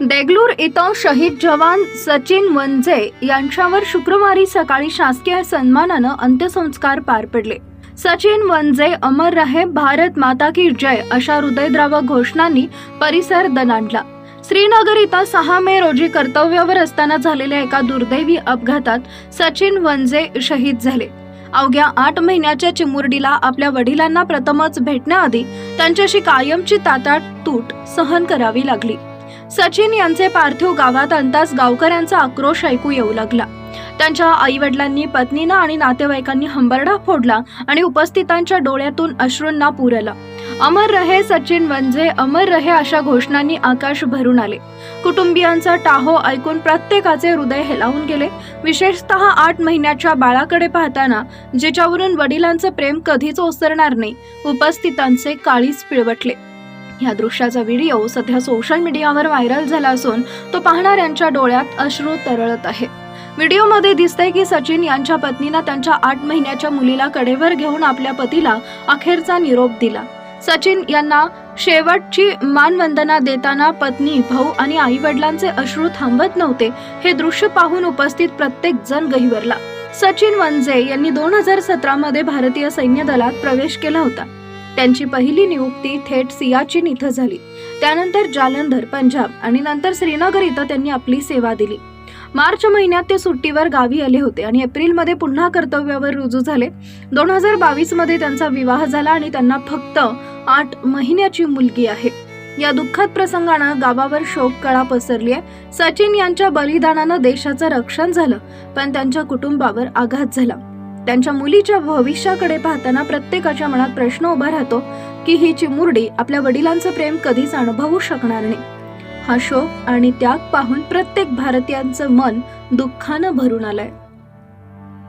देगलूर इथं शहीद जवान सचिन वंजे यांच्यावर शुक्रवारी सकाळी शासकीय सन्मानानं अंत्यसंस्कार पार पडले. सचिन वंजे अमर रहे भारत माता की जय अशा हृदयद्रावक घोषणांनी परिसर दणाणला. श्रीनगर इथं सहा मे रोजी कर्तव्यावर असताना झालेल्या एका दुर्दैवी अपघातात सचिन वंजे शहीद झाले. अवघ्या आठ महिन्याच्या चिमुरडीला आपल्या वडिलांना प्रथमच भेटण्याआधी त्यांच्याशी कायमची ताटाट तूट सहन करावी लागली. सचिन यांचे पार्थिव गावात आणताच गावकऱ्यांचा आक्रोश ऐकू येऊ लागला. त्यांच्या आई वडिलांनी पत्नीनं आणि नातेवाईकांनी हंबरडा फोडला आणि उपस्थितांच्या डोळ्यातून अश्रूंना पूर आला अमर रहे सचिन वंजे अमर रहे अशा घोषणांनी आकाश भरून आले. कुटुंबियांचा टाहो ऐकून प्रत्येकाचे हृदय हेलावून गेले. विशेषतः आठ महिन्याच्या बाळाकडे पाहताना जिच्यावरून वडिलांचं प्रेम कधीच ओसरणार नाही उपस्थितांचे काळीच पिळवटले. या दृश्याचा व्हिडिओ सध्या सोशल मीडियावर व्हायरल झाला असून तो पाहणाऱ्यांच्या डोळ्यात अश्रू तरळत आहे. व्हिडिओमध्ये दिसतंय की सचिन यांच्या पत्नीनं त्यांच्या आठ महिन्याच्या मुलीला कडेवर घेऊन आपल्या पतीला अखेरचा निरोप दिला. सचिन यांना शेवटची मानवंदना देताना पत्नी भाऊ आणि आई वडिलांचे अश्रू थांबत नव्हते हे दृश्य पाहून उपस्थित प्रत्येक जण गहिवरला. सचिन वंजे यांनी दोन हजार सतरा मध्ये भारतीय सैन्य दलात प्रवेश केला होता. त्यांची पहिली नियुक्ती थेट सियाचीन इथं झाली. त्यानंतर जालंधर पंजाब आणि नंतर श्रीनगर इथं त्यांनी आपली सेवा दिली. मार्च महिन्यात ते सुट्टीवर गावी आले होते आणि एप्रिलमध्ये पुन्हा कर्तव्यावर रुजू झाले. दोन हजार बावीसमध्ये त्यांचा विवाह झाला आणि त्यांना फक्त आठ महिन्याची मुलगी आहे. या दुःखद प्रसंगानं गावावर शोक कळा पसरली आहे सचिन यांच्या बलिदानानं देशाचं रक्षण झालं पण त्यांच्या कुटुंबावर आघात झाला. त्यांच्या मुलीच्या भविष्याकडे पाहताना प्रत्येकाच्या मनात प्रश्न उभा राहतो की ही चिमुरडी आपल्या वडिलांचं प्रेम कधीच अनुभवू शकणार नाही. हा शोक आणि त्याग पाहून प्रत्येक भारतीयांचं मन दुःखानं भरून आलंय.